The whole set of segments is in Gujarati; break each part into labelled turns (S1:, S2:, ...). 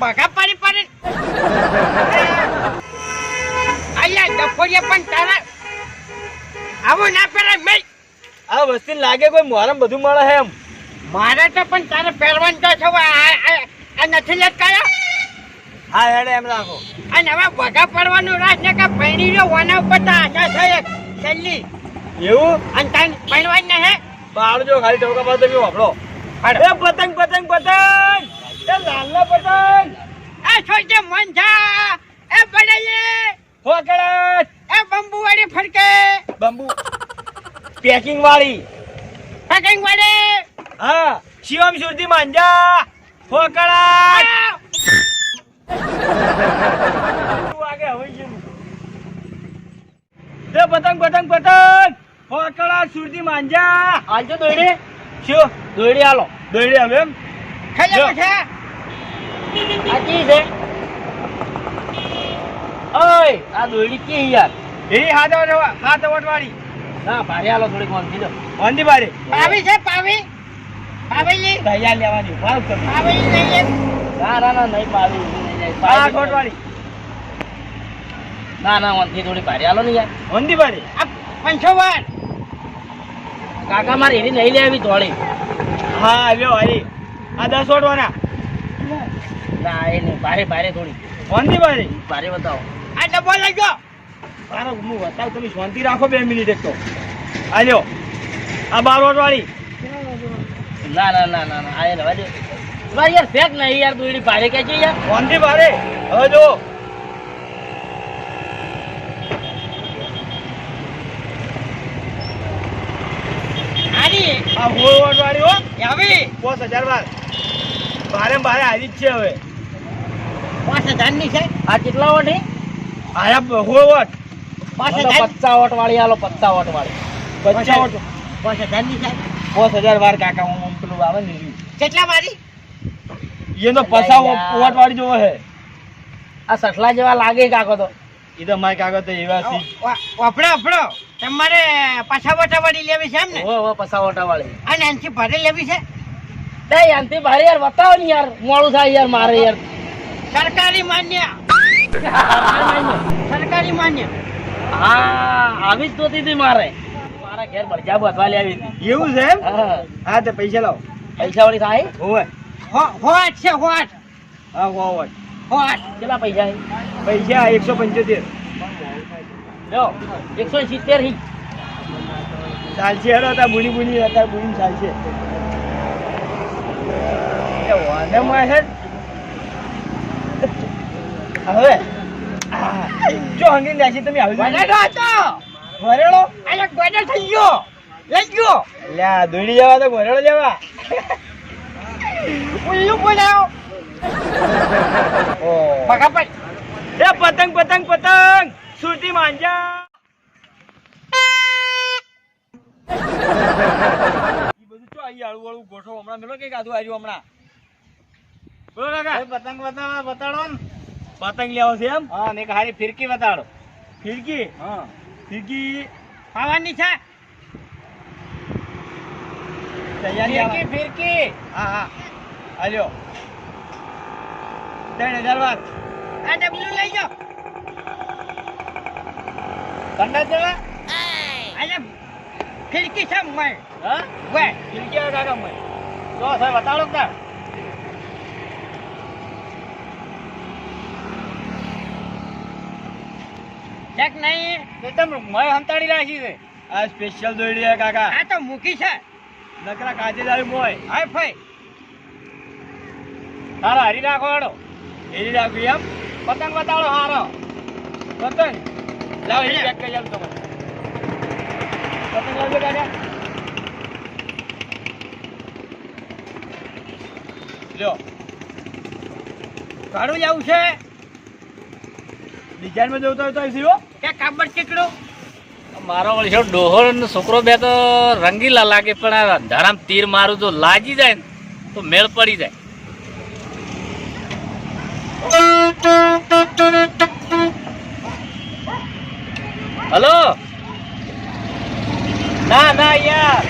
S1: બગા પાડી પડે. અહીંયા ડફોડિયા પણ તારા. આવું ના પહેરે મેં
S2: આ વસ્તી લાગે કોઈ મોરમ બધું મળે હે એમ.
S1: મારે તો પણ તારે પહેરવાનું તો છે આ આ- લેત કયા?
S2: હા હેડે એમ રાખો.
S1: અને હવે બગા પડવાનું રાજ ને કે પૈણી રહ્યો વાના ઉપર તો આશા છે એક છેલ્લી.
S2: એવું?
S1: અને તાન પૈણવા જ હે?
S2: બાળજો ખાલી ટોકા પાસે તમે વાપરો. એ પતંગ પતંગ પતંગ! એ લાલના પતંગ.
S1: એ છોડે મન જા એ બનેલે
S2: ફોકડત
S1: એ બંબુ વાળી ફરકે.
S2: બંબુ. પેકિંગ વાળી
S1: ફકંગ વાળે
S2: હા શિવમ સુરતી માંજા. ફોકડત વાગે હવે છે? તે પતંગ પતંગ પતંગ. ફોકડા સુરતી માંજા.
S3: આલજો દોડી
S2: શું?
S3: દોડી હાલો.
S2: દોડી હાલો એમ?
S1: ખાઈ
S2: જો.
S3: આ કી છે ઓય આ દોયડી કી યાર?
S2: એની હાથ હાથ વટ
S3: ના ભારે આલો થોડીક વાંધી દો.
S2: વાંધી બારે
S1: પાવી છે પાવી? પાવેલી
S2: તૈયાર લેવાની ભાવ તમે.
S1: પાવેલી લઈએ
S3: ના ના ના નહીં પાવી નહીં જાય. પાવી
S2: ગોટ
S3: ના ના વાંધી થોડી ભારે આલો ને યાર.
S2: વાંધી બારે
S1: આ પંચો વાર
S3: કાકા મારે એની નહીં લેવી થોડી
S2: હા લ્યો હરી. આ દસ વટવાના
S3: ના એ નહીં ભારે ભારે થોડી.
S2: વાંધી બારે
S3: ભારે બતાવો.
S1: આ ડબ્બો લઈ ગયો.
S2: તારો હું બતાવ તમે શાંતિ રાખો બે મિનિટ એક તો. આ લ્યો. આ બાર વટ વાળી
S3: ના ના ના ના ના આ રવા દે. મારે યાર ફેક નહીં યાર દોયડી ભારે કે છે યાર?
S2: વાંધી બારે હવે જો. આ હોળ વટ વાળી હો
S1: આવી
S2: પાંચ હજાર ને ભારે હારી જ છે હવે.
S1: પાંચ હજારની છે?
S3: આ કેટલા વોટ હે
S2: આયા હોળ વોટ
S1: પાંચ હજાર?
S3: પચાસ વોટ વાળી આલો પચાસ વોટ વાળી
S2: પચાસ વોટ
S1: પાંચ હજારની છે?
S2: પાંચ હજાર વાર કાકા હું પેલું આવે ને
S1: કેટલા મારી
S2: એ તો પચાસ વોટ વાળી જોવે હે
S3: આ સસલા જેવા લાગે કાકો તો.
S2: એ તો મારે કાકો તો એવા છે.
S1: વાપડો વાપડો તમારે પાછા વટા વાળી લેવી છે એમ ને
S3: ઓ ઓ પચાસ વોટા વાળી.
S1: અને એનથી ભરે લેવી છે?
S3: તે યાંતી ભારે યાર બતાવો ને યાર મોડું થાય યાર મારે યાર.
S1: સરકારી માન્ય. સરકારી માન્ય.
S3: હા આવી જ જોતી હતી મારે. મારા ઘેર બળજા બસવા લેવી હતી.
S2: એવું છે એમ?
S3: હા.
S2: હા તે પૈસા લાવો.
S3: પૈસા વાળી થાય?
S1: હોય. હોટ છે હો આઠ
S2: હા હોટ
S1: હોટ આઠ
S3: કેટલા પૈસા
S2: પૈસા એકસો પંચોતેર.
S3: જો એકસો સિત્તેર
S2: ચાલશે હેડો હતા બુની બુની હતા બુની ચાલશે. હવે જો હંગી નાસી તમે આવી
S1: ગોડેડો હતો
S2: ભરેલો
S1: અરે ગોડે થઈ ગયો લઈ ગયો
S2: લ્યા દોડી જવા તો ભરેલો જવા
S1: ઉલ્લુ બોલાવો
S2: ઓ પતંગ પતંગ પતંગ સુરતી માંજા અહીં આળુ વાળું ગોઠવો. હમણાં મેલો કંઈક આધું આવ્યું હમણાં? બોલો કાકા.
S3: પતંગ બતાવો બતાડો ને.
S2: પતંગ લેવો છે એમ?
S3: હા ને હારી ફિરકી બતાડો.
S2: ફિરકી?
S3: હા.
S2: ફિરકી
S1: ખાવાની છે?
S2: તૈયારી
S3: ફિરકી ફિરકી.
S2: હા હા. હાલ્યો ત્રણ હજાર વાત
S1: આ ડબલું લઈ જાઓ.
S3: કંડા જવા
S1: અરે ફિરકી છે મય.
S3: હા?
S1: વે
S2: ફિરકી આવે કાકા મને
S3: તો સાહેબ બતાડો તાર.
S1: ચેક નહીં.
S3: એકદમ મય હંતાડી રાખી છે.
S2: આ સ્પેશિયલ દોડી છે કાકા.
S1: આ તો મૂકી છે.
S2: નકરા કાચે જ આવ્યું મોય.
S1: હાય ફાઈ
S3: તારો હરી રાખો હેડો.
S2: એની રાખી એમ?
S3: પતંગ બતાડો હારો.
S2: પતંગ. લાવ એની પેક કરી આલું તમને પતંગ લાવજો કાકા લ્યો.
S1: ઘણું જવું છે.
S2: ડિઝાઇનમાં જવું તો તો સીવો
S1: કે કાબડ ચીકડું
S4: મારો વળી ડોહર છોકરો બે તો રંગીલા લાગે પણ આ અંધારામ તીર મારું જો લાગી જાય ને તો મેળ પડી જાય હલો ના ના યાર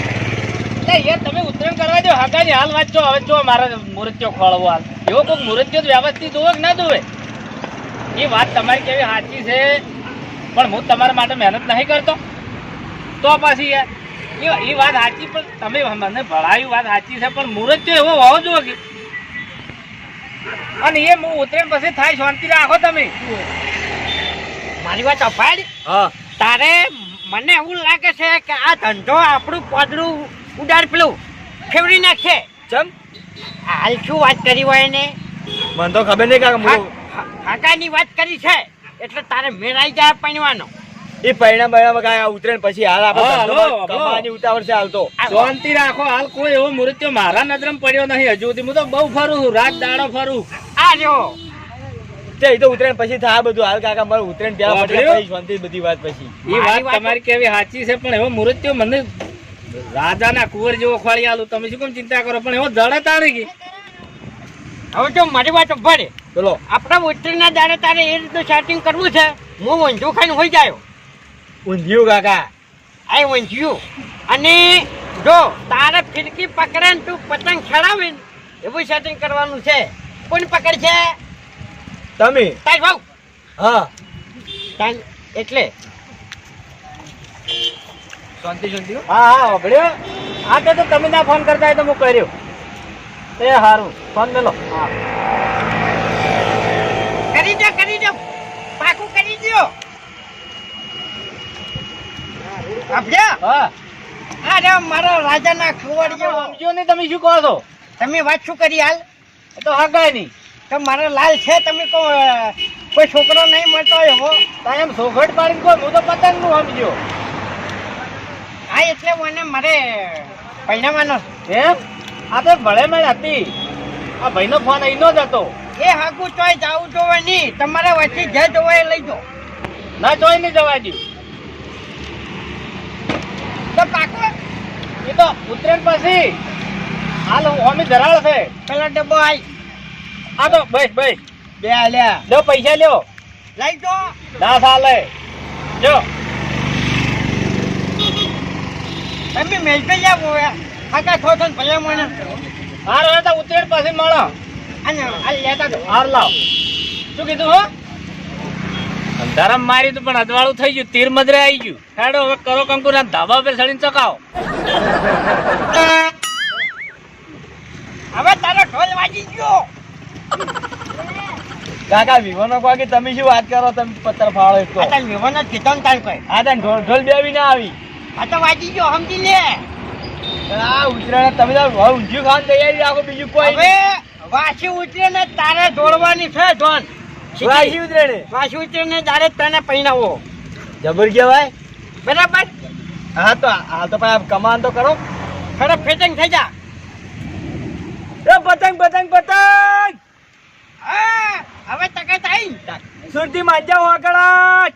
S4: એટલે યાર તમે ઉત્તરાયણ કરવા દો હાલ વાત છો હવે જો મારે મૂર્તિઓ ખોળવો હાલ. એવો કોઈ મૂર્તિઓ વ્યવસ્થિત હોય કે ના જોવે એ? વાત તમારી કેવી સાચી છે? પણ હું તમારા માટે મહેનત નહીં કરતો. તો પછી યાર એ- એ વાત સાચી પણ તમે મને ભણાવી વાત સાચી છે પણ મૂર્તિઓ એવો હોવો જોઈએ કે? અને એ હું ઉત્તરાયણ પછી થાય શાંતિ રાખો તમે.
S1: મારી વાત અફાડ
S2: હા.
S1: તારે મને એવું લાગે છે કે આ ધંધો આપણું પોદરું ઉડાડ પેલું ફેવરી નાખશે
S2: ચમ?
S1: હાલ શું વાત કરી હોય ને
S2: મને તો ખબર નહીં કાકા
S1: કાકાની વાત કરી છે એટલે તારે મેળાઈ જાય પણવાનો
S2: એ પરિણામ પરિણામ કાંઈ આ ઉતરેણ પછી હાલ આપણે. ઉતાવળ છે હાલ તો.
S4: શાંતિ રાખો હાલ કોઈ એવો મૃત્યુ મારા નજરમાં પડ્યો નહીં. હજુ સુધી હું તો બહુ ફરું છું રાત દાડો ફરું.
S1: આ
S2: તે તો ઉતરેણ પછી થાય બધું. હાલ કાકા મારે ઉતરેણ પહેલા પછી શાંતિ બધી વાત પછી.
S4: એ વાત
S1: વાત-
S4: તમારી કેવી સાચી છે પણ એવો મૃત્યુ મને રાજાના કુંવર જેવો ખોળી આલું. તમે શું કેમ ચિંતા કરો? પણ એવો જડે તારી ગઈ
S1: હવે તો મારી વાત ભરે
S2: બોલો.
S1: આપણા ઉત્તરના દાડે તારે એ રીતનું સેટિંગ કરવું છે હું વંજુ ખાઈને હોઈ જાય.
S2: ઊંધિયું કાકા?
S1: આ વંજ્યું અને જો તારે ફિરકી પકડે ને તું પતંગ ચડાવે એવું સેટિંગ કરવાનું છે. કોણ પકડશે?
S2: તમે?
S1: તારી ભાવ.
S2: હા.
S1: એટલે
S2: શાંતિ શાંતિ હા.
S4: હા ભળ્યો આ તો તો તમે ના ફોન કરતા તો હું કર્યો. એ સારું ફોન મેલો. હા.
S1: કરી દો કરી દો પાકું કરી દો આપ્યા
S4: હા.
S1: આ રે મારો રાજાના ખવડિયો
S4: સમજ્યો નહીં તમે શું કહો છો?
S1: તમે વાત શું કરી હાલ?
S4: એ તો હગાય નહીં.
S1: તો મારો લાલ છે તમે કહો કોઈ છોકરો નહીં મળતો એવો હો.
S4: તમે એમ સોખટ પાડીને કહો હું તો પતંગનું સમજ્યો.
S1: હા એટલે મને મારે પૈણાવાનો
S4: એમ આ તો ભળે મેળ હતી. આ ભાઈનો ફોન અહીંનો જ હતો.
S1: એ હાકુ ચોય જાવું જોવે નહીં. તમારા વચ્ચે જે જોવાય લઈ જો
S4: ના ચોય નહીં જવા દઉં
S1: તો પાકો.
S4: એ તો ઉત્તરાયણ પછી. હાલ અમે ધરાળ છે.
S1: પેલો ડબ્બો આઈ
S4: આ તો બસ બસ.
S2: બે આલ્યા.
S4: લ્યો પૈસા લ્યો.
S1: લઈ જો
S4: ના સાલે જો.
S1: તમે મેલપે જાવ હવે. હાકા થો થો ને ભલે મને.
S4: હાર હવે તો ઉત્તરાયણ પછી મળો.
S1: અને આ લેતા
S4: હાર લાવ. શું કીધું હો? ધરમ મારી તું પણ અજવાળું થઈ ગયું. તીર મદરે આવી ગયું. હેડો હવે કરો કંકુ ના ધાબા પર ચડીને ચકાવો.
S1: હવે તારો ઢોલ વાગી ગયો.
S2: કાકા વિવાનો કહો કે તમે શું વાત કરો? તમે પત્તર ફાળો એક તો.
S1: વિવાનો કીધો ને તાર કોઈ.
S2: આ તને ઢોલ ઢોલ બેવી ના આવી.
S1: આ તો વાગી ગયો સમજી લે.
S2: આ ઉતરેણ તમે તો હવે ઊંધિયું ખાવાની તૈયારી રાખો બીજું કોઈ
S1: હવે વાસી ઉતરે ને તારે દોડવાની છે ધોન.
S2: વાસી
S1: વાસી ઉતરે ને તારે તને પૈણાવો.
S2: જબર કહેવાય
S1: બરાબર?
S2: હા તો હાલ તો પણ કમાન તો કરો.
S1: ખરો ફિટિંગ થઈ જા.
S2: એ પતંગ પતંગ પતંગ!
S1: હા હવે તકે થઈ
S2: સુરતી માજા વાકડા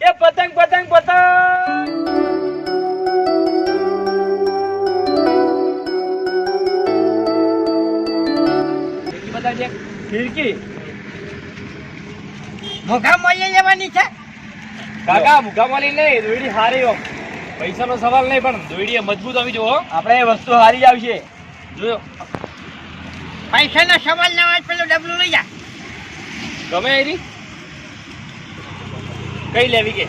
S2: એ પતંગ પતંગ પતંગ! ફિરકી
S1: મોઘા મળીએ લેવાની છે?
S4: કાકા મુકામાલી નહીં દોયડી હારી હો પૈસાનો સવાલ નહીં પણ દોયડી મજબૂત આવી જો
S2: આપણે એ વસ્તુ હારી જ આવશે.
S4: જોયો.
S1: પૈસાનો સવાલ ના હોય પેલું ડબલું લઈ જા.
S4: ગમે એની કઈ લેવી કે?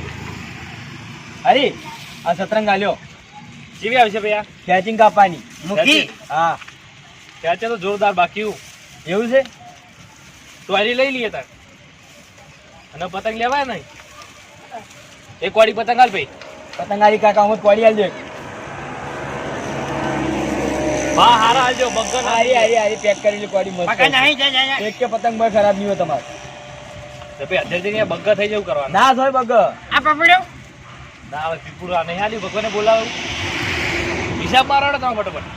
S2: હરી આ સતરંગ આલ્યો.
S4: જેવી આવશે ભૈયા?
S2: કેચિંગ કાપવાની.
S1: મૂકી.
S2: હા.
S4: ત્યાં તો જોરદાર બાકી
S2: એવું છે?
S4: તો હારી લઈ લઈએ તાર. અને પતંગ લેવાય નહીં? એક વાળી પતંગ હાલ ભાઈ.
S2: પતંગારી કાકા હું પડી આલજો એક.
S4: હા હારા હાલજો બગન
S2: હારી હારી હારી પેક કરેલી કોડી મસ્ત
S1: નહીં જાય જાય
S2: એક કે પતંગ પર ખરાબ નહીં હોય તમારે.
S4: તો ભાઈ અત્યારે જઈને બગ્ગા થઈ જવું કરવાનું.
S2: ના થાય બગ
S1: આ પકડ્યો?
S4: ના હવે પીપુરા નહીં હાલી ભગવાને બોલાવું હિસાબ મારો તમે ફટાફટ.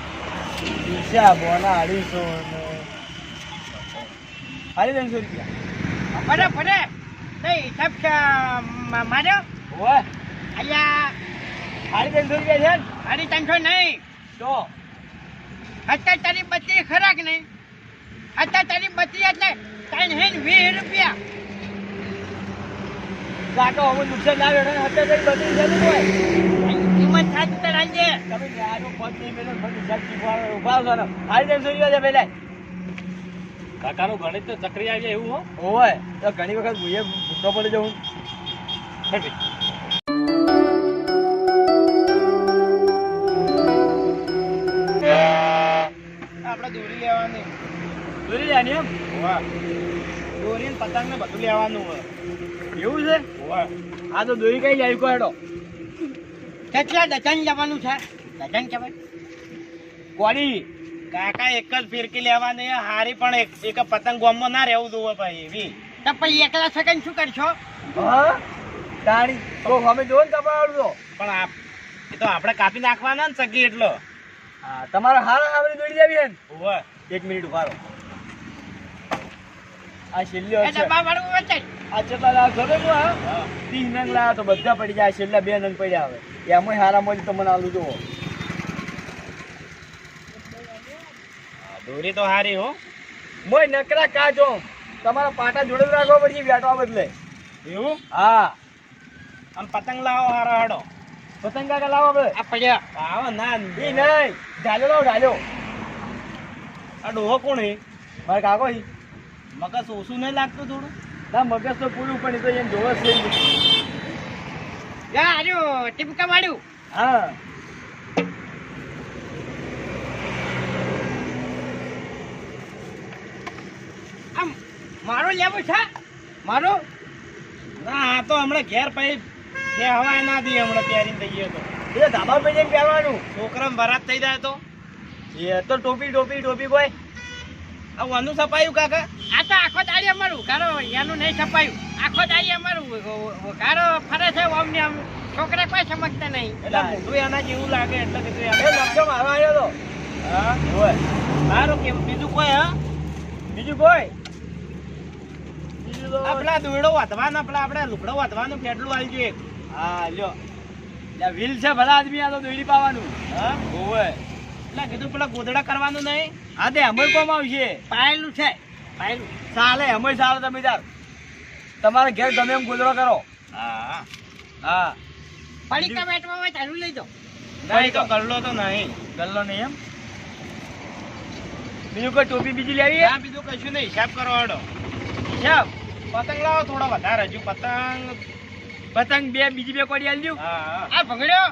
S2: ઈશા બોના અઢીસો હારી ત્રણસો રૂપિયા
S1: ફરે ફરે નહીં હિસાબ છે માર્યો?
S2: ઓય
S1: અહીંયા
S2: હારી ત્રણસો રૂપિયા છે
S1: સાડી ત્રણસો નહીં.
S2: તો?
S1: અત્યારે તારી બત્રી ખરાક નહીં. અત્યારે તારી બત્રી એટલે ત્રણ હે ને વીસ રૂપિયા.
S2: કાકા હવે નુકસાન ના વેઠે અત્યારે કઈ? બધી હોય
S1: કિંમત સાત ચડાવજે
S2: તમે ન્યાનો પગ નહીં પગ હિસાબ શીખવાડો. ઊભા કરો સાહેબ. હારી ટાઈમ છે પહેલા.
S4: કાકાનું ગણિત તો ચક્રી આવી એવું હો?
S2: ઓવે, તો ઘણી વખત ભૂયે ભૂખો પડી જવું
S5: આપણે દોરી લેવાની.
S2: દોરી લેવાની એમ?
S5: હોવા દોરી ને પતંગ ને બધું લેવાનું હોય.
S2: એવું છે?
S5: હોવા
S2: આ તો દોરી કઈ જાય કો હેડો.
S1: કેટલા ડઝન જવાનું છે? ડઝન કહેવાય
S2: કોડી
S5: કાકા એક જ ફિરકી લેવાની હારી પણ એક એક પતંગ ગોમમાં ના રહેવું જોવે ભાઈ એવી.
S1: તો પછી એકલા સેકન્ડ શું કરશો?
S2: હા? તારી તો અમે જોવો ને તમારું
S5: પણ આપ એ તો આપણે કાપી નાખવાના ને ચગી એટલો.
S2: હા તમારો હારા હાવરી દોડી જાવી હે ને?
S5: હોવા.
S2: એક મિનિટ ઉભારો આ છેલ્લી છે.
S1: ડબ્બા વાળું વચન
S2: આ કેટલા લા ખબર હું? હા. તીન નંગ લાવ્યો તો બધા પડી જાય છેલ્લા બે નંગ પડ્યા હવે. એમાં હારા મોજ તમને આલું જુઓ
S5: દોરી તો હારી હો.
S2: મોય નકરા કાચો તમારા પાટા જોડે રાખો પછી બેટવા બદલે.
S5: એવું?
S2: હા.
S5: આમ પતંગ લાવો હારો હાડો.
S2: પતંગ કાકા લાવો આપણે
S1: આ પડ્યા.
S5: આવો ના
S2: ઈ નહીં. ઢાલ્યો લાવો ઢાલ્યો
S5: આ ડોહો કોણ હે?
S2: મારે કાકો હી.
S5: મગજ ઓછું નહીં લાગતું થોડું?
S2: ના મગજ તો પૂરું પણ તો એમ જોવે છે.
S1: જા આજો ટીપકા વાળું
S2: હા
S1: આમ મારો લેવો છે? મારો?
S5: ના આ તો હમણાં ઘેર પછી બે હવા ના દઈએ હમણાં પહેરીને જઈએ તો.
S2: એ ધાબા પર જઈને પહેરવાનું
S5: છોકરા બરાત થઈ જાય તો.
S2: એ તો ટોપી ટોપી ટોપી કોઈ.
S5: આ વાનું સપાયું કાકા?
S1: આ તો આખો દાડી અમારું. કારો એનું નહીં છપાયું. આખો દાડી અમારું. કારો ફરે છે ઓમ ને આમ. છોકરા કોઈ સમજતા નહીં.
S5: એટલે તું એના જેવું લાગે એટલે કીધું
S2: એ
S5: એને.
S2: મારવા મારો આવ્યો તો.
S5: હા સારું કેમ? બીજું કોઈ હા?
S2: બીજું કોઈ? બીજું તો
S5: આ પેલા દોયડો વધવાનો પેલા આપણે લુગડો વધવાનું કેટલું આવી જોઈએ
S2: હા લ્યો. લ્યા વ્હીલ છે ભલા આદમી આ તો દોડી પાવાનું.
S5: હા?
S2: ઓવે
S5: એટલે કીધું પેલા ગોદડા કરવાનું નહીં.
S2: હા તે અમર કોમ આવશે.
S1: પાયેલું છે. પાયેલું.
S2: ચાલે અમર ચાલે તમે તાર તમારે ઘેર ગમે એમ ગોદડો કરો.
S5: હા.
S2: હા.
S1: પડીકા બેટમાં હોય ચાલુ લઈ દો
S5: નહીં તો ગલ્લો તો નહીં.
S2: ગલ્લો નહીં એમ. બીજું કોઈ ટોપી બીજી લેવી
S5: બીજું કશું નહીં. હિસાબ કરો
S2: હિસાબ?
S5: પતંગ લાવો થોડા વધારે હજુ પતંગ.
S2: પતંગ બે બીજી બે કોડી
S5: હા.
S1: આ ભંગડ્યો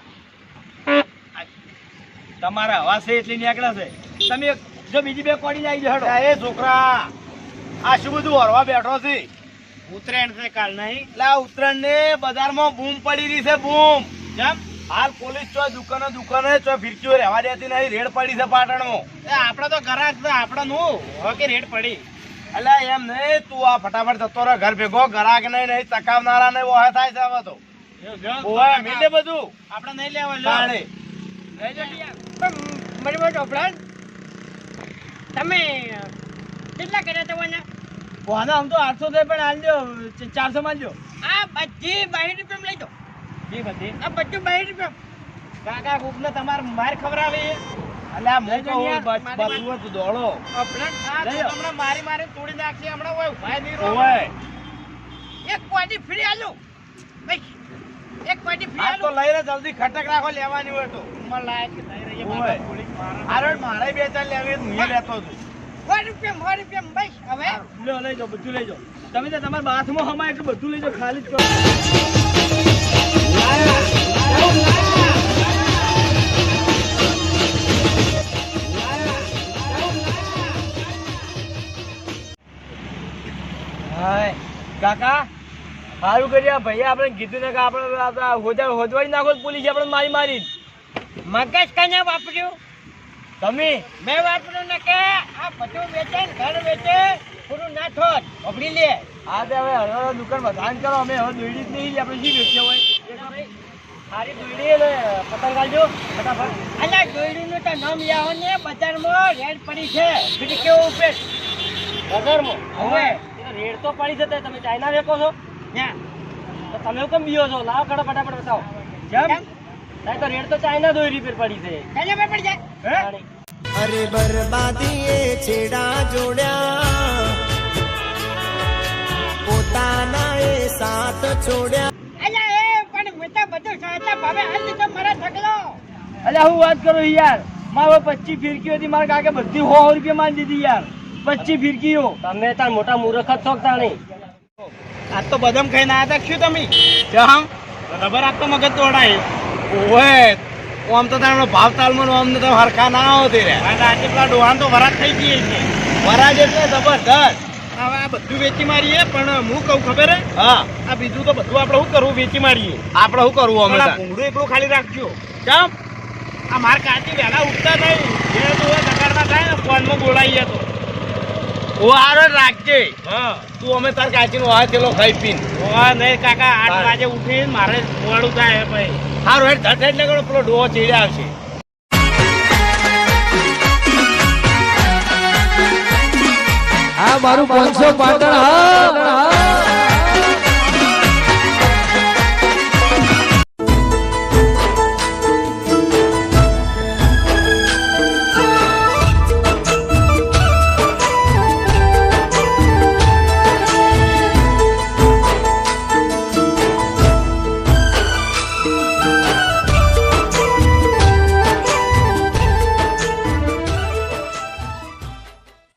S2: તમારા હવા છે એટલી નીકળે છે. તમે જો બીજી બે કોડી આવી હેડો
S5: એ છોકરા આ શું બધું હરવા બેઠો છે? ઉત્તરાયણ છે કાલ નહીં. લા ઉત્તરાયણ ને બજારમાં બૂમ પડી રહી છે બૂમ. જેમ હાલ પોલીસ ચો દુકાનો દુકાને ચો ફિરકીઓ રહેવા દેતી નહીં રેડ પડી છે પાટણમાં આપણે તો ઘરા આપડે આપણે નું કે રેડ પડી. અલ્યા એમ નહીં તું આ ફટાફટ જતો રહે ઘર ભેગો ઘરાક નહીં નહીં ચકાવનારા નહીં ઓહે થાય છે હવે તો. ઓહે મિલે બધું. આપણે નહીં લેવા લે.
S1: મારી મોટો ઓપરાન તમે કેટલા કર્યા તમારે
S2: વાના? આમ તો આઠસો થાય પણ આલજો ચારસો માં લ્યો
S1: આ બધી બાવીસ રૂપિયા લઈ દો.
S5: જી બધી.
S1: આ બધું બાવીસ રૂપિયા
S5: કાકા કોક ને તમારે માર ખવડાવી. અલ્યા
S2: આ
S5: મોકો
S2: હોય
S5: કહું
S2: યાર,
S5: બસ-
S2: મારી
S5: બસું હતું દોડો.
S1: આ
S5: આ તો
S2: જાઓ.
S5: હમણાં મારી મારી તોડી નાખશે હમણા ઓય ઊભા નહીં રહો.
S2: ઓય.
S1: એક ક્વાટી ફ્રી આલુ. ભાઈ એક ક્વાટી ફ્રી
S5: આ તો
S1: લઈ
S5: લઈને જલ્દી ખટક રાખો લેવાની હોય તો. ઉંમર લાયક કે થઈ રહી. પાછા પોલીસ મારે. મારે બે ચાર લેવી હું લેતો છું
S1: સો રૂપિયા બસ હવે?
S2: લઈ જાઓ બધું લઈ જાઓ. તમે તો તમારા બાથમાં હમાય એટલું બધું લઈ જાઓ ખાલી જ કરો. હાય કાકા સારું કર્યા ભાઈ આપણે કીધું ને કે આપણે હોદા હોદવાઈ નાખો પોલીસ આપણે મારી મારી
S1: મગજ કને વાપર્યું?
S2: તમે?
S1: મેં વાપર્યું ને કે આ બધું વેચે ને ઘર વેચે પૂરું ના થોત વાપરી લે.
S2: આ તે હવે હળવા દુકાન વધાન કરો અમે હવે દોડી જ નહીં આપણે શી વેચ્યો હોય? સારી દોડી ને પતંગ કાઢજો ફટાફટ.
S1: અલા દોયડીનું તો નામ યાવો ને બજારમાં રેડ પડી છે. બીજી કેવું ઉપેશ
S2: બજારમાં?
S1: હવે.
S2: રેડ તો પડી જતા તમે ચાઇના વેકો છો? તો તમે કેમ બીઓ છો? લાવ કડો ફટાફટ બતાવો
S1: જેમ?
S2: નહીં તો રેડ તો ચાઇના દોરી પર પડી છે
S1: અરે બરબાદી પડી જાય.
S6: અરે. બરબાદીએ છેડા જોડ્યા. પોતાના એ સાથ છોડ્યા.
S1: એ
S2: અલ્યા હું વાત કરું યાર. મારે પચીસ ફિરકી હતી મારા કાકે બધી સો રૂપિયા માં દીધી યાર. પચીસ ફિરકીઓ. તમે તાર મોટા મૂર્ખ જ છો તાણી?
S5: આજ તો બદામ ખાઈને આયા તા શું તમે? જહમ બરાબર આજ તો મગજ તોડાય. ઓહે આમ તો તારો ભાવ તાલમાં આમ તો હરખા ના આવતી રે આજે પેલા ડોહાન તો વરાજ થઈ ગઈ છે. વરાજ એટલે જબરદસ્ત. હવે આ બધું વેચી મારીએ પણ હું કહું ખબર હે? હા. આ બીજું તો બધું આપણે શું કરવું? વેચી મારીએ. આપણે શું કરવું અમે ભૂંગળું એકલું ખાલી રાખજો. કેમ આ માર કાચી વહેલા ઉઠતા થાય. જે તો થાય ને ફોનમાં બોલાઈએ તો. ઓ આરો રાખજે. હા. તું અમે તાર કાચીનો આ ચેલો ખાઈ પીન. ઓ નહીં કાકા આઠ વાગે ઉઠીને મારે મોડું થાય ભાઈ. હારું હેડ ધડ હેડ ને પેલો ડોહો ચીડ્યા આવશે.
S6: આ મારું પાંચસો પાટણ હા.